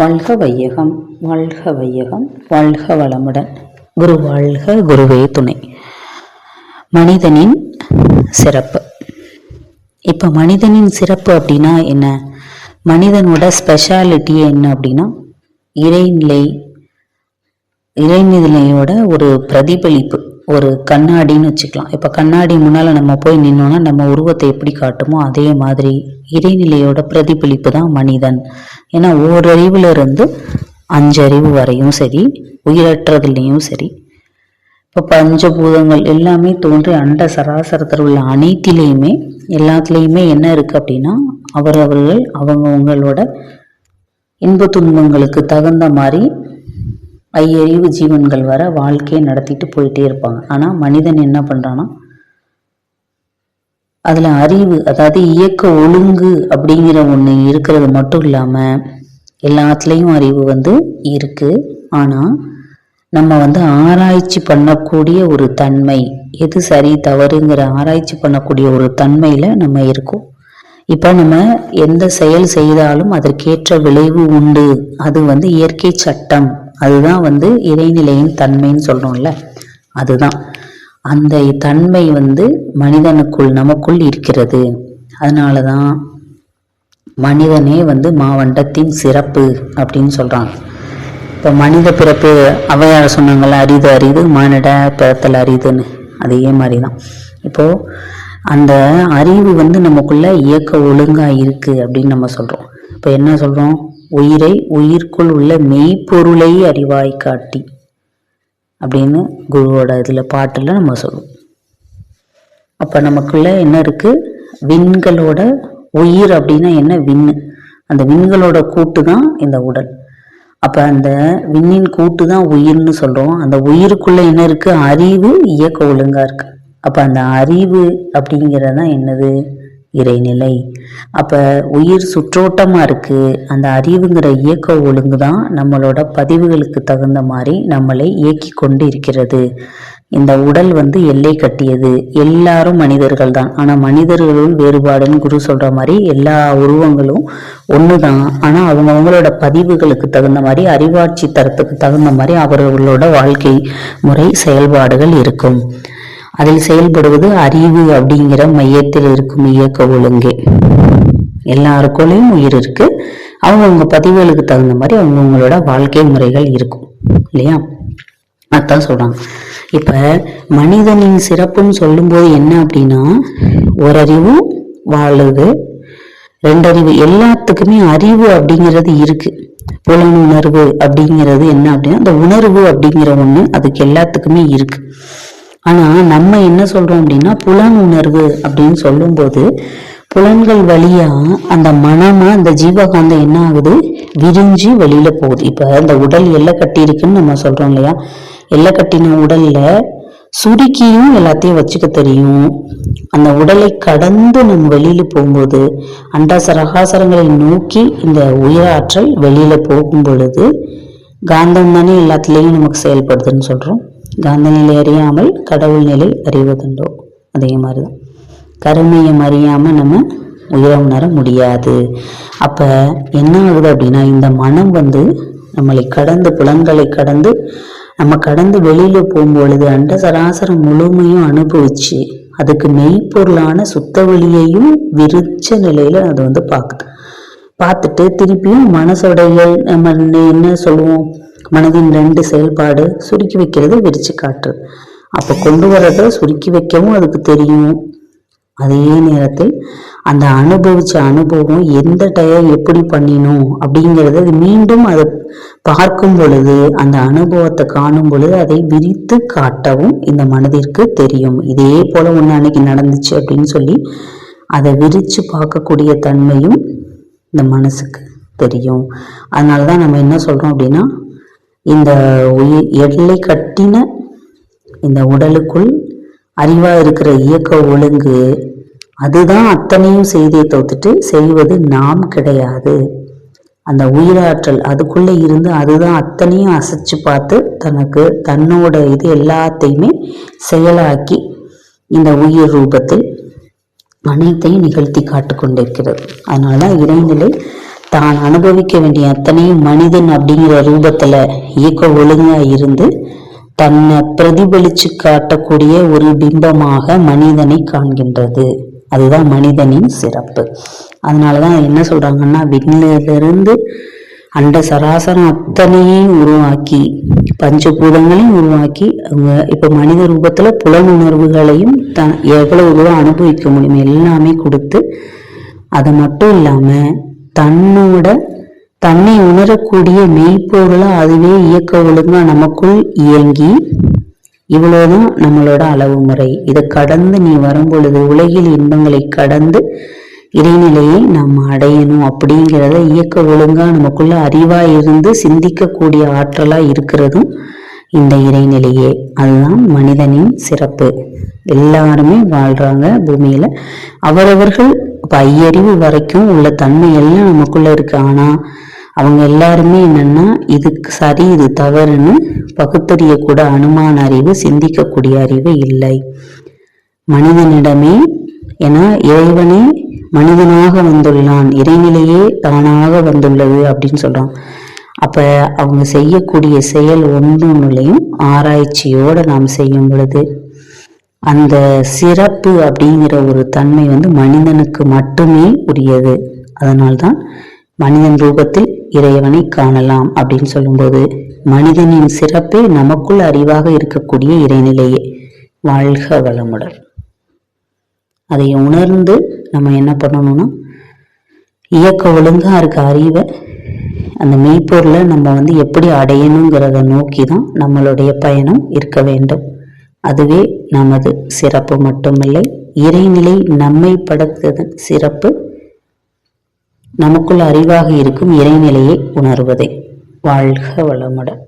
வாழ்க வையகம் வாழ்க வையகம் வாழ்க வளமுடன். குரு வாழ்க குருவே துணை. மனிதனின் சிறப்பு. இப்போ மனிதனின் சிறப்பு அப்படின்னா என்ன? மனிதனோட ஸ்பெஷாலிட்டியே என்ன அப்படின்னா இறைநிலை இறைநிலையோட ஒரு பிரதிபலிப்பு. ஒரு கண்ணாடின்னு வச்சுக்கலாம். இப்போ கண்ணாடி முன்னால் நம்ம போய் நின்னோன்னா நம்ம உருவத்தை எப்படி காட்டுமோ அதே மாதிரி இறைநிலையோட பிரதிபலிப்பு தான் மனிதன். ஏன்னா ஓரறிவுல இருந்து அஞ்சறிவு வரையும் சரி உயிரற்றதுலேயும் சரி. இப்போ பஞ்சபூதங்கள் எல்லாமே தோன்றி அண்ட சராசரத்தில் உள்ள அனைத்திலையுமே எல்லாத்துலேயுமே என்ன இருக்குது அப்படின்னா அவரவர்கள் அவங்கவுங்களோட இன்ப துன்பங்களுக்கு தகுந்த மாதிரி ஐயறிவு ஜீவன்கள் வர வாழ்க்கையை நடத்திட்டு போயிட்டே இருப்பாங்க. ஆனால் மனிதன் என்ன பண்ணுறான்னா அதில் அறிவு அதாவது இயக்க ஒழுங்கு அப்படிங்கிற ஒன்று இருக்கிறது மட்டும் இல்லாமல் எல்லாத்துலேயும் அறிவு வந்து இருக்குது ஆனால் நம்ம வந்து ஆராய்ச்சி பண்ணக்கூடிய ஒரு தன்மை எது சரி தவறுங்கிற ஆராய்ச்சி பண்ணக்கூடிய ஒரு தன்மையில் நம்ம இருக்கோம். இப்போ நம்ம எந்த செயல் செய்தாலும் அதற்கேற்ற விளைவு உண்டு. அது வந்து இயற்கை சட்டம். அதுதான் வந்து இறைநிலையின் தன்மைன்னு சொல்கிறோம்ல அதுதான். அந்த தன்மை வந்து மனிதனுக்குள் நமக்குள் இருக்கிறது. அதனால தான் மனிதனே வந்து மாவண்டத்தின் சிறப்பு அப்படின்னு சொல்கிறாங்க இப்போ மனித பிறப்பு அவையார் சொன்னாங்கள அரிது அரிது மானிட பிறத்தல் அரிதுன்னு. அதே மாதிரி தான் இப்போது அந்த அறிவு வந்து நமக்குள்ளே இயக்க ஒழுங்காக இருக்குது அப்படின்னு நம்ம சொல்கிறோம் இப்போ என்ன சொல்கிறோம் உயிரை உயிர்க்குள் உள்ள மெய்ப்பொருளை அறிவாய் காட்டி அப்படின்னு குருவோட இதில் பாட்டில் நம்ம சொல்லுவோம். அப்போ நமக்குள்ள என்ன இருக்குது விண்களோட உயிர் அப்படின்னா என்ன? விண்ணு அந்த விண்களோட கூட்டு தான் இந்த உடல். அப்போ அந்த விண்ணின் கூட்டு தான் உயிர்னு சொல்கிறோம் அந்த உயிருக்குள்ளே என்ன இருக்குது அறிவு இயக்க ஒழுங்காக இருக்குது அப்போ அந்த அறிவு அப்படிங்கிறது தான் என்னது? இறைநிலை. அப்போ உயிர் சுற்றோட்டமாக இருக்குது அந்த அறிவுங்கிற இயக்க ஒழுங்கு தான் நம்மளோட பதிவுகளுக்கு தகுந்த மாதிரி நம்மளை இயக்கி கொண்டு இருக்கிறது இந்த உடல் வந்து எல்லை கட்டியது. எல்லாரும் மனிதர்கள் தான். ஆனால் மனிதர்களுள் வேறுபாடுன்னு குரு சொல்கிற மாதிரி எல்லா உருவங்களும் ஒன்று தான். ஆனால் அவங்க அவங்களோட பதிவுகளுக்கு தகுந்த மாதிரி அறிவாட்சி தரத்துக்கு தகுந்த மாதிரி அவர்களோட வாழ்க்கை முறை செயல்பாடுகள் இருக்கும். அதில் செயல்படுவது அறிவு அப்படிங்கிற மையத்தில் இருக்கும் இயக்க ஒழுங்கே. எல்லாருக்குள்ளேயும் உயிர் இருக்கு. அவங்கவுங்க பதிவுகளுக்கு தகுந்த மாதிரி அவங்கவுங்களோட வாழ்க்கை முறைகள் இருக்கும். இல்லையா? அதான் சொல்றாங்க. இப்ப மனிதனின் சிறப்புன்னு சொல்லும்போது என்ன அப்படின்னா ஒரு அறிவு வாழுது. ரெண்டறிவு எல்லாத்துக்குமே அறிவு அப்படிங்கிறது இருக்கு. புலனுணர்வு அப்படிங்கிறது என்ன அப்படின்னா அந்த உணர்வு அப்படிங்கிற ஒண்ணு அதுக்கு எல்லாத்துக்குமே இருக்கு. ஆனால் நம்ம என்ன சொல்கிறோம் அப்படின்னா புலன் உணர்வு அப்படின்னு சொல்லும்போது புலன்கள் வழியாக அந்த மனமாக அந்த ஜீவகாந்தம் என்ன ஆகுது? விரிஞ்சு வெளியில் போகுது. இப்போ இந்த உடல் எல்லை கட்டி இருக்குன்னு நம்ம சொல்கிறோம் இல்லையா? எல்லை கட்டின உடல்ல சுருக்கியும் எல்லாத்தையும் வச்சுக்க தெரியும். அந்த உடலை கடந்து நம்ம வெளியில போகும்போது அண்டாசரகாசரங்களை நோக்கி இந்த உயிராற்றல் வெளியில போகும் பொழுது காந்தம் தானே எல்லாத்துலேயும் நமக்கு செயல்படுதுன்னு சொல்கிறோம் காந்த நிலை அறியாமல் கடவுள் நிலை அறிவதுண்டோ? அதே மாதிரி தான் கருமையம் அறியாமல் நம்ம உயிரை உணர முடியாது. அப்போ என்ன ஆகுது அப்படின்னா இந்த மனம் வந்து நம்மளை கடந்து புலன்களை கடந்து நம்ம கடந்து வெளியில் போகும்பொழுது அண்ட சராசரம் முழுமையும் அனுபவிச்சு அதுக்கு மெய்ப்பொருளான சுத்த வழியையும் விரிச்ச நிலையில் அது வந்து பார்க்குது பார்த்துட்டு திருப்பியும் மனசோடைய நம்ம என்ன சொல்லுவோம்? மனதின் ரெண்டு செயல்பாடு சுருக்கி வைக்கிறது விரிச்சு காற்று அப்போ கொண்டு வர்றத சுருக்கி வைக்கவும் அதுக்கு தெரியும். அதே நேரத்தில் அந்த அனுபவிச்ச அனுபவம் எந்த டயர் எப்படி பண்ணினோம் அப்படிங்கிறத அது மீண்டும் அதை பார்க்கும் பொழுது அந்த அனுபவத்தை காணும் பொழுது அதை விரித்து காட்டவும் இந்த மனதிற்கு தெரியும். இதே போல ஒன்று அன்னைக்கு நடந்துச்சு அப்படின்னு சொல்லி அதை விரித்து பார்க்கக்கூடிய தன்மையும் இந்த மனசுக்கு தெரியும். அதனால தான் நம்ம என்ன சொல்கிறோம் அப்படின்னா இந்த உயிர் எல்லை கட்டின இந்த உடலுக்குள் அறிவா இருக்கிற இயக்க ஒழுங்கு அதுதான் அத்தனையும் செய்தியை தோத்துட்டு செய்வது நாம் கிடையாது. அந்த உயிராற்றல் அதுக்குள்ளே இருந்து அதுதான் அத்தனையும் அசைச்சு பார்த்து தனக்கு தன்னோட இது எல்லாத்தையுமே செயலாக்கி இந்த உயிர் ரூபத்தில் அனைத்தையும் நிகழ்த்தி காட்டு கொண்டிருக்கிறது அதனால தான் இறைநிலை தான் அனுபவிக்க வேண்டிய அத்தனையும் மனிதன் அப்படிங்கிற ரூபத்துல இயக்க ஒழுங்கா இருந்து தன்னை பிரதிபலிச்சு காட்டக்கூடிய ஒரு பிம்பமாக மனிதனை காண்கின்றது. அதுதான் மனிதனின் சிறப்பு. அதனாலதான் என்ன சொல்றாங்கன்னா விண்ணிலிருந்து அண்ட சராசரம் அத்தனையும் உருவாக்கி பஞ்சபூதங்களையும் உருவாக்கி அவங்க இப்போ மனித ரூபத்தில் புலனுணர்வுகளையும் த எவ்வளவு தூரம் அனுபவிக்க முடியும் எல்லாமே கொடுத்து அது மட்டும் இல்லாமல் தன்னோட தன்னை உணரக்கூடிய மெய்ப்பொருளை அதுவே இயக்க ஒழுங்கா நமக்குள் இயங்கி இவ்வளவுதான் நம்மளோட அளவு முறை. இதை கடந்து நீ வரும் பொழுது உலகில் இன்பங்களை கடந்து இறைநிலையை நாம் அடையணும் அப்படிங்கிறத இயக்க ஒழுங்கா நமக்குள்ள அறிவா இருந்து சிந்திக்கக்கூடிய ஆற்றலா இருக்கிறதும் இந்த இறைநிலையே. அதுதான் மனிதனின் சிறப்பு. எல்லாருமே வாழ்றாங்க பூமியில. அவரவர்கள் பையறிவு வரைக்கும் உள்ள தன்மை எல்லாம் நமக்குள்ள இருக்கு. ஆனால் அவங்க எல்லாருமே என்னன்னா இதுக்கு சரி இது தவறுன்னு பகுத்தறிய கூட அனுமான அறிவு சிந்திக்கக்கூடிய அறிவு இல்லை. மனிதனிடமே ஏன்னா இறைவனே மனிதனாக வந்துள்ளான் இறைநிலையே தானாக வந்துள்ளது அப்படின்னு சொல்றான். அப்ப அவங்க செய்யக்கூடிய செயல் ஒன்று ஒன்றுலையும் ஆராய்ச்சியோட நாம் செய்யும் பொழுது அந்த சிறப்பு அப்படிங்கிற ஒரு தன்மை வந்து மனிதனுக்கு மட்டுமே உரியது. அதனால்தான் மனிதன் ரூபத்தில் இறைவனை காணலாம் அப்படின்னு சொல்லும்போது மனிதனின் சிறப்பே நமக்குள் அறிவாக இருக்கக்கூடிய இறைநிலையே. வாழ்க வளமுடன் அதை உணர்ந்து நம்ம என்ன பண்ணணும்னா இயக்க ஒழுங்கா இருக்க அறிவை அந்த மெய்ப்பொருளை நம்ம வந்து எப்படி அடையணுங்கிறத நோக்கி தான் நம்மளுடைய பயணம் இருக்க வேண்டும். அதுவே நமது சிறப்பு மட்டுமில்லை இறைநிலை நம்மை படைத்ததன் சிறப்பு நமக்குள் அறிவாக இருக்கும் இறைநிலையை உணர்வதே. வாழ்க வளமுடன்.